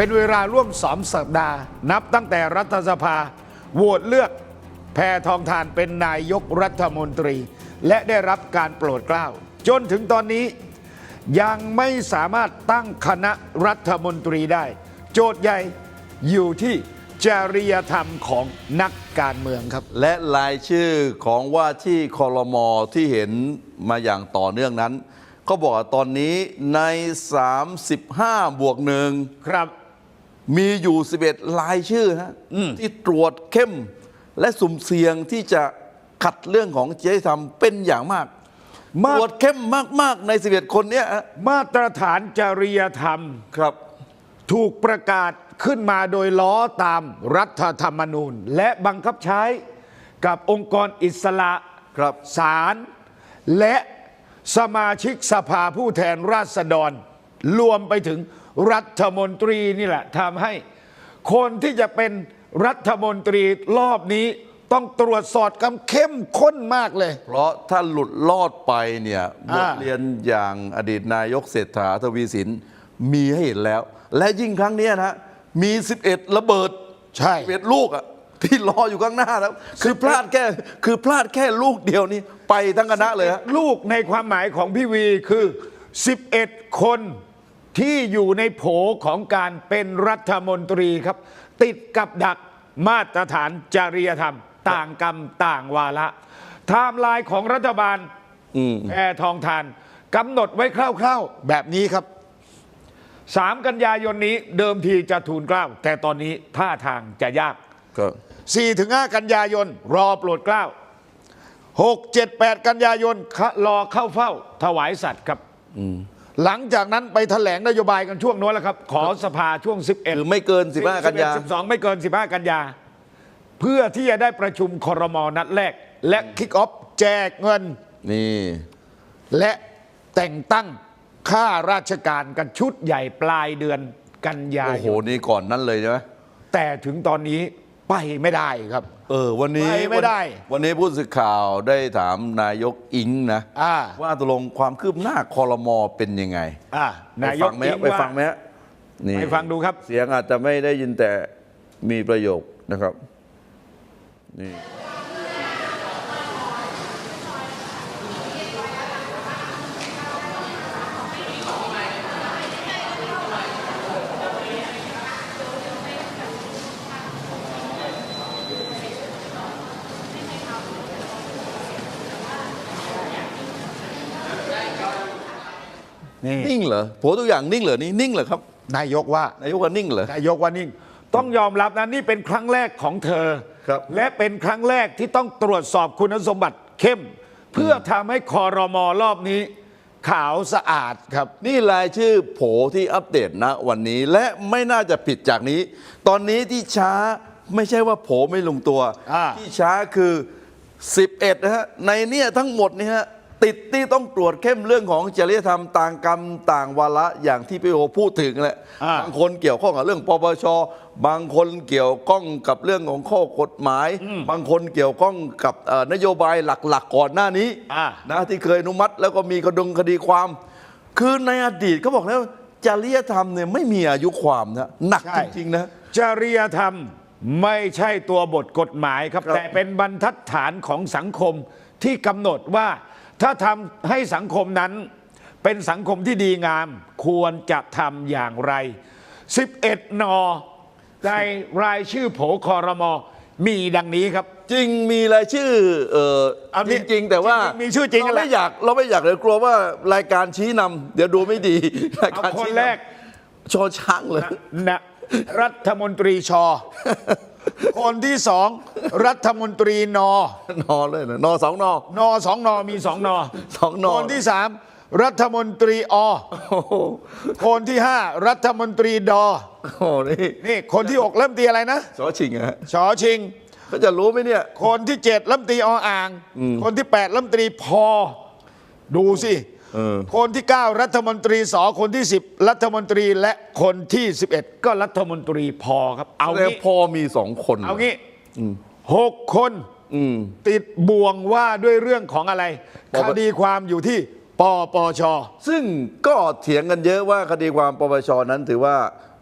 เป็นเวลาร่วมสองสัปดาห์ นับตั้งแต่รัฐสภาโหวตเลือกแพทองทานเป็นนายกรัฐมนตรี และได้รับการโปรดเกล้า จนถึงตอนนี้ยังไม่สามารถตั้งคณะรัฐมนตรีได้ โจทย์ใหญ่อยู่ที่จริยธรรมของนักการเมืองครับ และรายชื่อของว่าที่คอรมอที่เห็นมาอย่างต่อเนื่องนั้น ก็บอกว่าตอนนี้ใน 35 บวกหนึ่งครับ มีอยู่ 11รายชื่อฮะที่ตรวจเข้มและสุ่มเสี่ยงที่จะขัดเรื่องของจริยธรรมเป็นอย่างมากมากตรวจเข้มมาก ๆ ใน 11 คนเนี้ยฮะมาตรฐานจริยธรรมครับ ถูกประกาศขึ้นมาโดยล้อตามรัฐธรรมนูญ และบังคับใช้กับองค์กรอิสระครับศาลและสมาชิกสภาผู้แทนราษฎร รวมไปถึง รัฐมนตรีนี่แหละทำให้ คนที่จะเป็นรัฐมนตรีรอบนี้ต้องตรวจสอบกันเข้มข้นมากเลย เพราะถ้าหลุดลอดไปเนี่ยบอ่าทเรียนอย่างอดีตนายกเศรษฐาทวีสินมีให้เห็นแล้ว และยิ่งครั้งเนี้ยนะมี 11 ระเบิดใช่11ลูกอะที่รออยู่ข้างหน้าแล้ว คือพลาดแค่คือพลาดแค่ลูกเดียวนี่ไปทั้งคณะเลยฮะลูกในความหมายของพี่วีคือ 11 คน ที่อยู่ในโผของการเป็นรัฐมนตรีครับ ติดกับดักมาตรฐานจริยธรรม ต่างกรรมต่างวาระไทม์ไลน์ของรัฐบาลแพทองทานกำหนดไว้คร่าวๆ แบบนี้ครับ 3 กันยายนนี้เดิมทีจะทูลเกล้า แต่ตอนนี้ท่าทางจะยากก็4ถึง5กันยายน รอโปรดเกล้า6 7 8 กันยายนคะรอเข้าเฝ้า ถวายสัตว์ครับ หลังจากนั้นไปแถลงนโยบายกันช่วงโน้นแล้วครับ ขอสภาช่วง 11คือไม่เกิน 15 กันยา12 ไม่เกิน 15 กันยา เพื่อที่จะได้ประชุมครมนัดแรก และคิกออฟแจกเงินนี่และแต่งตั้งข้าราชการกันชุดใหญ่ปลายเดือนกันยาโอ้โหยนนี่ก่อนนั้นเลยใช่ไหมแต่ถึงตอนนี้ไปไม่ได้ครับ เออวันนี้ไปไม่ได้ วันวันนี้ผู้สื่อข่าวได้ถามนายกอิงนะ อ่าว่าตกลงความคืบหน้าคอรมอเป็นยังไงอ่าไปนายฟักงไหมอิฮะงไปว่า ฟังไหมฮะนี่ไปฟังดูครับ เสียงอาจจะไม่ได้ยินแต่มีประโยคนะครับนี่ นี่นิ่งเหรอโผทุกอย่างนิ่งเหรอนี่นิ่งเหรอครับ นายกว่านายกว่านิ่งเหรอนายกว่านิ่ง ต้องยอมรับนะนี่เป็นครั้งแรกของเธอ ครับ และเป็นครั้งแรกที่ต้องตรวจสอบคุณสมบัติเข้ม เพื่อทำให้คอรมอรอบนี้ ขาวสะอาดครับ นี่รายชื่อโผที่อัปเดตนะวันนี้และไม่น่าจะผิดจากนี้ ตอนนี้ที่ช้าไม่ใช่ว่าโผไม่ลงตัว อ่า ที่ช้าคือ 11นะฮะในเนี่ยทั้งหมดนี่ฮะ ติดที่ต้องตรวจเข้มเรื่องของจริยธรรมต่างกรรมต่างวาระอย่างที่พี่โอพูดถึงแหละอ่าบางคนเกี่ยวข้องกับเรื่องปปชบางคนเกี่ยวข้องกับเรื่องของข้อกฎหมาย บางคนเกี่ยวข้องกับเอ่อนโยบายหลักๆ ก่อนหน้านี้อ่านะที่เคยอนุมัติแล้วก็มีกระดงคดีความ คือในอดีตเขาบอกแล้วจริยธรรมเนี่ยไม่มีอายุความนะหนักใช่จริงๆนะจริยธรรมไม่ใช่ตัวบทกฎหมายครับครับ แต่เป็นบรรทัดฐานของสังคมที่กำหนดว่า ถ้าทำให้สังคมนั้นเป็นสังคมที่ดีงามควรจะทำอย่างไร 11 นอในรายชื่อโผคอรมอมีดังนี้ครับ จริงมีรายชื่อเออเอานี่จริงๆแต่ว่าจริงๆมีชื่อจริงเราแหละไม่อยากเราไม่อยากเลยกลัวว่ารายการชี้นำเดี๋ยวดูไม่ดีรายเอาการคนชี้แรกชอช้างเลยนะรัฐมนตรีชอ คนที่สองรัฐมนตรีนอ นอเลยนะนอสองนอ นอสองนอมีสองนอสองนอ คนที่สามรัฐมนตรีอ โอ้โหคนที่ห้ารัฐมนตรีดอ โอ้โหนี่นี่คนที่หกเริ่มตีอะไรนะสอชิงอะฮะชอชิง เขาจะรู้ไหมเนี่ย คนที่เจ็ดเริ่มตีออ่าง คนที่แปดเริ่มตรีพอ ดูสิเออ คนที่เก้ารัฐมนตรีสอคนที่สิบรัฐมนตรีและคนที่สิบเอ็ดก็รัฐมนตรีพอครับ เอาแต่งี้พอมีสองคน เอางี้หกคนอืมติดบ่วงว่าด้วยเรื่องของอะไรปปคดีความอยู่ที่ปปช ซึ่งก็เถียงกันเยอะว่าคดีความปปชนั้นถือว่า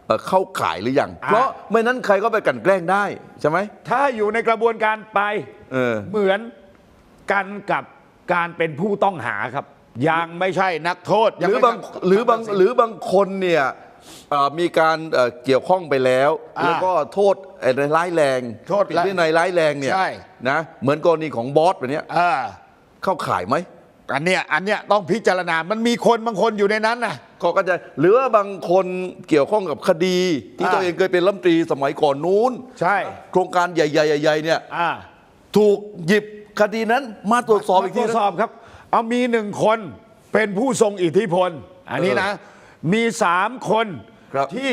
เอ่อเข้าข่ายหรือยังอ่าเพราะไม่นั้นใครก็ไปกลันแกล้งได้ใช่ไหม ถ้าอยู่ในกระบวนการไปเออเหมือนกันกับการเป็นผู้ต้องหาครับ ยังไม่ใช่นักโทษหยังรือไม่บางหรือบางหรือบางคนเนี่ยเอ่อมีการเอ่อเกี่ยวข้องไปแล้ว อ่าแล้วก็โทษเอ่อร้ายแรงโทษผิดวินัยร้ายแรงเนี่ยใช่ นะเหมือนกรณีของบอสแบบเนี้ยเออเข้าข่ายไหมอันเนี้ยอันเนี้ยต้องพิจารณา มันมีคนบางคนอยู่ในนั้นนะ ก็ก็จะหรือว่าบางคนเกี่ยวข้องกับคดี ที่อ่า ตัวเองเคยเป็นรัฐมนตรีสมัยก่อนนู้นใช่โครงการใหญ่ๆใหญ่ๆเนี่ยอ่าถูกหยิบคดีนั้นมาตรวจสอบอีกตทีรวจนะ สอบครับ เอามีหนึ่งคนเป็นผู้ทรงอิทธิพล อันนี้นะ มีสามคนครับที่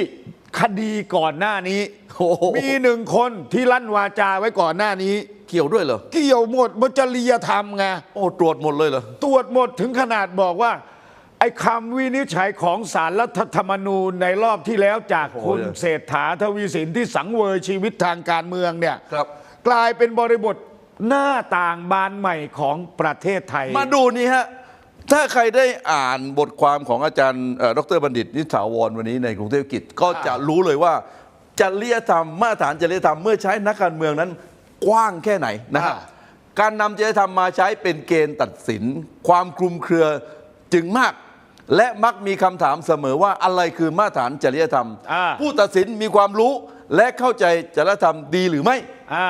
คดีก่อนหน้านี้ โอ้โห มีหนึ่งคนที่ลั่นวาจาไว้ก่อนหน้านี้ เกี่ยวด้วยเหรอ เกี่ยวหมดบจริยธรรมไง โอ้ตรวจหมดเลยเหรอ ตรวจหมดถึงขนาดบอกว่า ไอ้คำวินิจฉัยของสารรัฐธรรมนูญในรอบที่แล้วจากโอ้โหคุณเศรษฐาทวีสินที่สังเวยชีวิตทางการเมืองเนี่ยครับ กลายเป็นบริบท หน้าต่างบานใหม่ของประเทศไทย มาดูนี่ฮะ ถ้าใครได้อ่านบทความของอาจารย์เอ่อดรบัณฑิตนิสถาวรวันนี้ในกรุงเทพกิจก็จะรู้เลยว่าจริยธรรมมาตรฐานจริยธรรมเมื่อใช้นักการเมืองนั้นกว้างแค่ไหนนะครับอ่า การนำจริยธรรมมาใช้เป็นเกณฑ์ตัดสิน ความคลุมเครือจึงมาก และมักมีคำถามเสมอว่าอะไรคือมาตรฐานจริยธรรม อ่า ผู้ตัดสินมีความรู้และเข้าใจจริยธรรมดีหรือไม่ อ่า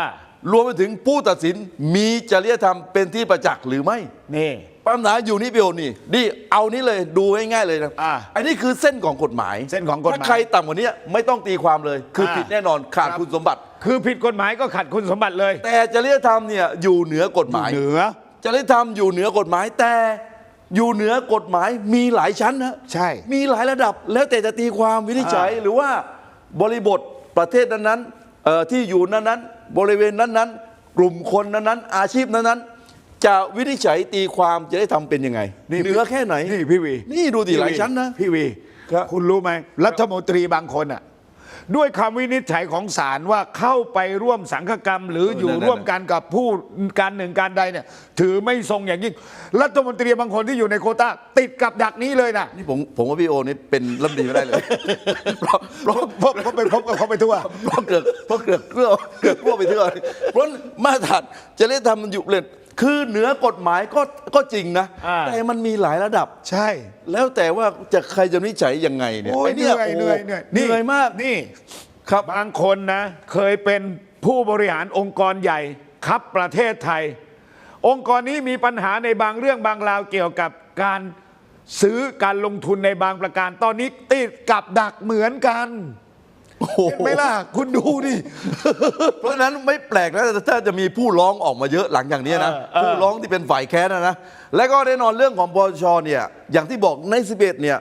รวมไปถึงผู้ตัดสินมีจริยธรรมเป็นที่ประจักษ์หรือไม่นี่ ปัญหาอยู่นี่พี่โอนี่ดีเอานี้เลยดูง่ายๆเลยนะอ่าอันนี้คือเส้นของกฎหมายเส้นของกฎหมาย ถ้าใครต่ำกว่านี้ไม่ต้องตีความเลย คืออาผิดแน่นอนขาดครับคุณสมบัติ คือผิดกฎหมายก็ขัดคุณสมบัติเลยแต่จริยธรรมเนี่ยอยู่เหนือกฎหมาย เหนือ จริยธรรมอยู่เหนือกฎหมายแต่อยู่เหนือกฎหมายมีหลายชั้นนะใช่มีหลายระดับแล้วแต่จะตีความวินิจฉัยอ่าหรือว่าบริบทประเทศนั้นๆเอ่อที่อยู่นั้นๆ บริเวณนั้นๆ กลุ่มคนนั้นๆ อาชีพนั้นๆ จะวินิจฉัยตีความจะได้ทำเป็นยังไงเหนือแค่ไหนนี่พี่วีนี่ดูดิพี่วีหลายชั้นนะ พี่วีครับ คุณรู้ไหมรัฐมนตรีบางคนอะ ด้วยคำวินิจฉัยของศาลว่าเข้าไปร่วมสังฆกรรม หรืออยู่ร่วมกันกับผู้การหนึ่งการใดเนี่ย ถือไม่ทรงอย่างยิ่งรัฐมนตรีบางคนที่อยู่ในโควต้าติดกับดักนี้เลยนะนี่ผมผมว่าพี่โอนี่เป็นรัฐมนตรีไม่ได้เลยเพราะเพราะเพราะเพราะไปพบกับเขาไปทั่วเพราะเกิดเพราะเกิดเกลือเกิดพวกไปเถื่อนเพราะมาตรฐานจริยธรรมมันอยู่เลย คือเหนือกฎหมายก็ก็จริงนะ อ่า แต่มันมีหลายระดับ ใช่ แล้วแต่ว่าจะใครจะวินิจฉัยยังไงเนี่ยโอ้ยไอ้เหนื่อยโเหนื่อยเหนื่อยเหนื่อยมากนี่ครับ บางคนนะ เคยเป็นผู้บริหารองค์กรใหญ่ครับประเทศไทย องค์กรนี้มีปัญหาในบางเรื่องบางราวเกี่ยวกับการซื้อการลงทุนในบางประการ ตอนนี้ติดกับดักเหมือนกันโอ้โห เห็นไหมล่ะ คุณดูดิเพราะฉะนั้นไม่แปลกนะถ้าจะมีผู้ร้องออกมาเยอะหลังอย่างนี้นะ เออเออ ผู้ร้องที่เป็นฝ่ายแค้นนะนะ และก็แน่นอนเรื่องของปปชเนี่ยอย่างที่บอกใน11เนี่ย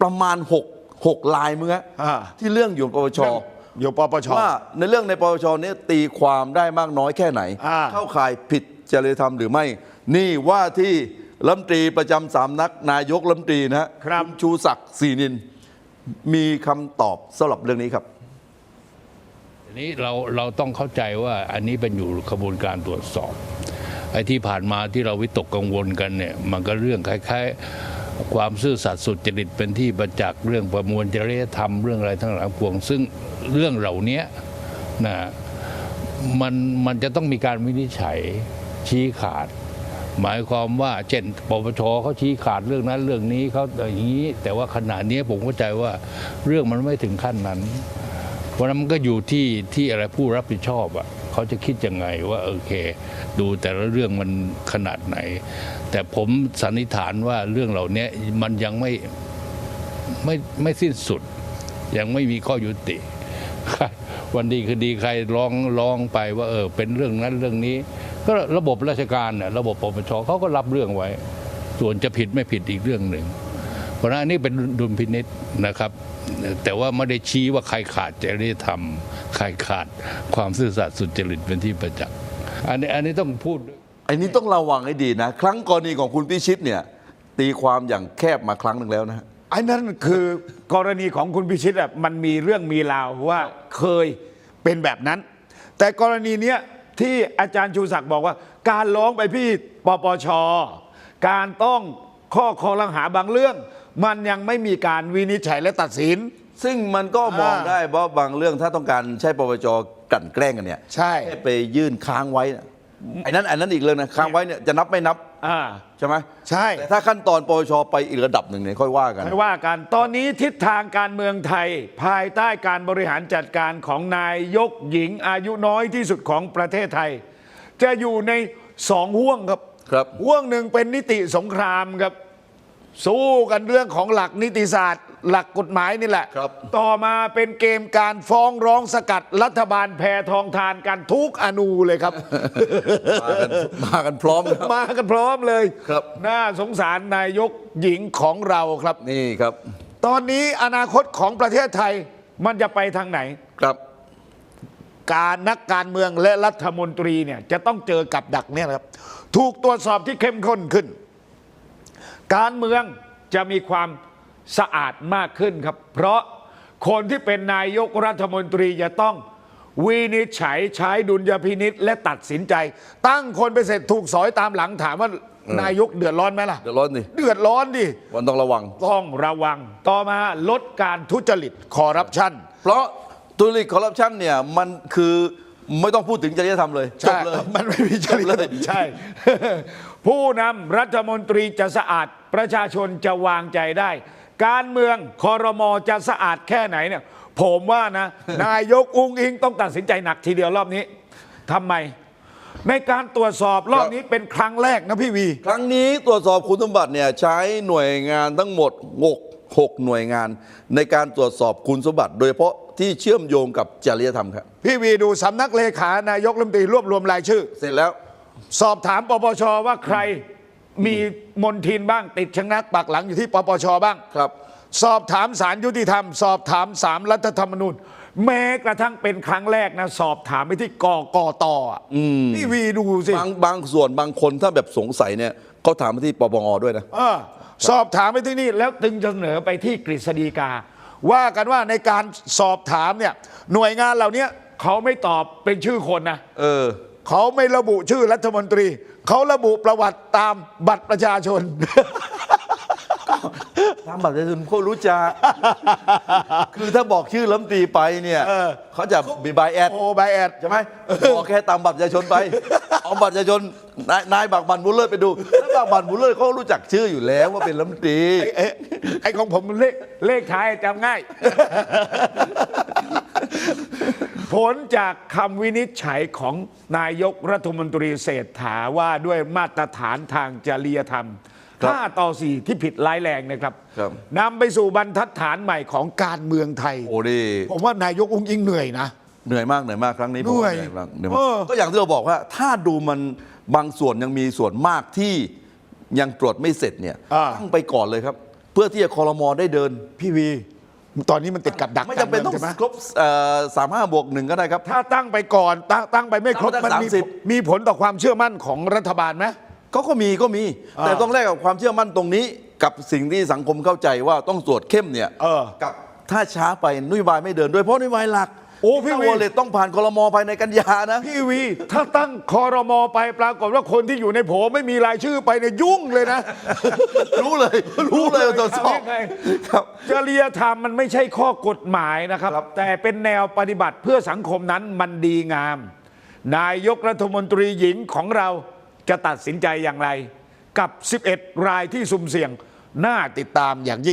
ประมาณ6 6ลายมึงฮะอ่า ที่เรื่องอยู่ปปช อยู่ปปช ว่าในเรื่องในปปชเนี่ยตีความได้มากน้อยแค่ไหน อ่า เข้าข่ายผิดจริยธรรมหรือไม่ นี่ว่าที่รัฐมนตรีประจำสามนักนายกรัฐมนตรีนะฮะครับ ณชูศักดิ์ศรีนิน มีคำตอบสำหรับเรื่องนี้ครับ อันนี้เราเราต้องเข้าใจว่าอันนี้เป็นอยู่กระบวนการตรวจสอบไอ้ที่ผ่านมาที่เราวิตกกังวลกันเนี่ยมันก็เรื่องคล้ายๆ ความซื่อสัตย์สุจริตเป็นที่ประจักษ์เรื่องประมวลจริยธรรมเรื่องอะไรทั้งหลายพวง ซึ่งเรื่องเหล่านี้นะมันมันจะต้องมีการวินิจฉัยชี้ขาด หมายความว่าเช่นปปชเขาชี้ขาดเรื่องนั้นเรื่องนี้เขาอย่างนี้ แต่ว่าขณะนี้ผมเข้าใจว่าเรื่องมันไม่ถึงขั้นนั้น เพราะนั้นมันก็อยู่ที่ที่อะไรผู้รับผิดชอบอะเขาจะคิดยังไงว่าโอเค ดูแต่ละเรื่องมันขนาดไหน แต่ผมสันนิษฐานว่าเรื่องเหล่านี้มันยังไม่ไม่ไม่สิ้นสุด ยังไม่มีข้อยุติวันดีคือดีใครร้องร้องไปว่าเออเป็นเรื่องนั้นเรื่องนี้ ก็ระบบราชการน่ะระบบปปชเขาก็รับเรื่องไว้ ส่วนจะผิดไม่ผิดอีกเรื่องหนึ่ง ราะฉะนั้นอันนี้เป็นดุลพินิษนะครับ แต่ว่าไม่ได้ชี้ว่าใครขาดจริยธรรม ใครขาดความซื่อสัตย์สุจริตเป็นที่ประจักษ์อันนี้อันนี้ต้องพูดด้วยไอ้นี้ต้องระวังให้ดีนะ ครั้งกรณีของคุณพิชิตเนี่ยตีความอย่างแคบมาครั้งหนึ่งแล้วนะฮะไอ้นั่นคือกรณีของคุณพิชิตอะมันมีเรื่องมีราวว่าเคยเป็นแบบนั้น แต่กรณีเนี้ยที่อาจารย์ชูศักดิ์บอกว่า การร้องไปพี่ปปช การต้องข้อคอลังหาบางเรื่อง มันยังไม่มีการวินิจฉัยและตัดสิน ซึ่งมันก็มองอ่า ได้เพราะบางเรื่องถ้าต้องการใช้ปปชกลั่นแกล้งกันเนี่ยใช่แค่ไปยื่นค้างไว้นะไอ้นั้นไอ้นั้นอีกเรื่องนะค้างไว้เนี่ยจะนับไม่นับอ่า ใช่ไหมใช่ แต่ถ้าขั้นตอนปปชไปอีกระดับหนึ่งเนี่ยค่อยว่ากัน ไม่ว่ากัน ตอนนี้ทิศทางการเมืองไทย ภายใต้การบริหารจัดการของนายยกหญิงอายุน้อยที่สุดของประเทศไทย จะอยู่ในสองห่วงครับครับ ห่วงหนึ่งเป็นนิติสงครามครับ สู้กันเรื่องของหลักนิติศาสตร์ หลักกฎหมายนี่แหละ ครับ ต่อมาเป็นเกมการฟ้องร้องสกัดรัฐบาลแพทองทานกันทุกอนูเลยครับ มากันมากันพร้อมครับ มากันพร้อมเลยครับ น่าสงสารนายกหญิงของเราครับ นี่ครับ ตอนนี้อนาคตของประเทศไทยมันจะไปทางไหน ครับการนักการเมืองและรัฐมนตรีเนี่ยจะต้องเจอกับดักเนี่ยนะครับ ถูกตรวจสอบที่เข้มข้นขึ้น การเมืองจะมีความสะอาดมากขึ้นครับ เพราะคนที่เป็นนายกรัฐมนตรีจะต้องวินิจฉัยใช้ดุลยพินิษและตัดสินใจ ตั้งคนไปเสร็จถูกสอยตามหลังถามว่านายกเดือดร้อนไหมล่ะ เดือดร้อนดิ เดือดร้อนดิวันต้องระวัง ต้องระวัง ต่อมาลดการทุจริตคอร์รัปชัน เพราะทุจริตคอร์รัปชันเนี่ยมันคือ ไม่ต้องพูดถึงจริยธรรมเลยจบใช่เลยมันไม่มีจริยจบเลยธรรมใช่ ผู้นำรัฐมนตรีจะสะอาดประชาชนจะวางใจได้ การเมืองคอรมอจะสะอาดแค่ไหนเนี่ย ผมว่านะ นายกอุ้งอิงต้องตัดสินใจหนักทีเดียวรอบนี้ทำไม ในการตรวจสอบรอบนี้เป็นครั้งแรกนะพี่วี ครั้งนี้ตรวจสอบคุณสมบัติเนี่ยใช้หน่วยงานทั้งหมดหกหกหน่วยงาน ในการตรวจสอบคุณสมบัติ โดยเฉพาะ ที่เชื่อมโยงกับจริยธรรมครับ พี่วีดูสำนักเลขานายกรัฐมนตรีรวบรวมรายชื่อ เสร็จแล้ว สอบถามปปชว่าใครมีมนทินบ้างติดชะงักปักหลังอยู่ที่ปปชบ้างครับ สอบถามสารยุติธรรม สอบถามสามรัฐธรรมนูญ แม้กระทั่งเป็นครั้งแรกนะ สอบถามไปที่กกตอะนี่วีดูสิบางบางส่วนบางคนถ้าแบบสงสัยเนี่ยเขาถามมาที่ปปงด้วยนะเออสอบถามไปที่นี่แล้วจึงจะเสนอไปที่กฤษฎีกา ว่ากันว่าในการสอบถามเนี่ยหน่วยงานเหล่านี้เขาไม่ตอบเป็นชื่อคนนะเออเขาไม่ระบุชื่อรัฐมนตรี เขาระบุประวัติตามบัตรประชาชนตามบัตรประชาชนเขารู้จักคือถ้าบอกชื่อล้ำตรีไปเนี่ยเออเขาจะมีบายแอดโอ้ใบแอดใช่ไหมบอกแค่ตามบัตรประชาชนไปเอาบัตรประชาชน นายนายบักบันบุลเลอร์ไปดูถ้าบักบันบุลเลอร์เขารู้จักชื่ออยู่แล้วว่าเป็นล้ำตรีเอ๊ะไอ้ของผมมันเลขเลขท้ายจำง่าย ผลจากคำวินิจฉัยของนายกรัฐมนตรีเศรษฐาว่าด้วยมาตรฐานทางจริยธรรมครับ5ต่อ 4 ที่ผิดร้ายแรงนะครับครับนำไปสู่บรรทัดฐานใหม่ของการเมืองไทย โอ้ดิผมว่านายกอุ้งอิงเหนื่อยนะ เหนื่อยมากเหนื่อยมากครั้งนี้เหนื่อยผมว่าเหนื่อยมากเหนื่อยเอมาอกก็อย่างที่เราบอกว่า ถ้าดูมัน บางส่วนยังมีส่วนมากที่ยังตรวจไม่เสร็จเนี่ยอ่า ตั้งไปก่อนเลยครับ เพื่อที่จะคอรมอได้เดิน พี่วี ตอนนี้มันติดกับดักไม่จำเป็นต้องการมืใช่ไหมครบสามห้าบวกหนึ่งก็ได้ครับ ถ้าตั้งไปก่อนตั้งตั้งไปไม่ครบตั้งมันตั้งมี30 มีผลต่อความเชื่อมั่นของรัฐบาลไหมก็ก็มีก็มี อ่าแต่ต้องแลกกับความเชื่อมั่นตรงนี้ กับสิ่งที่สังคมเข้าใจว่าต้องตรวจเข้มเนี่ยเออ กับถ้าช้าไปนโยบายไม่เดินด้วยเพราะนโยบายหลัก โอ้พี่วีวอลเล็ตต้องผ่านคอรมอภายในกันยานะ พี่วี ถ้าตั้งคอรมอไปปรากฏว่าคนที่อยู่ในโผไม่มีรายชื่อไปเนี่ยยุ่งเลยนะ รู้เลย รู้เลยว่าตรวจสอบทำยังไงครับ จริยธรรมมันไม่ใช่ข้อกฎหมายนะครับ ครับ แต่เป็นแนวปฏิบัติเพื่อสังคมนั้นมันดีงาม นายกรัฐมนตรีหญิงของเราจะตัดสินใจอย่างไร กับ 11 รายที่สุ่มเสี่ยง น่าติดตามอย่างยิ่ง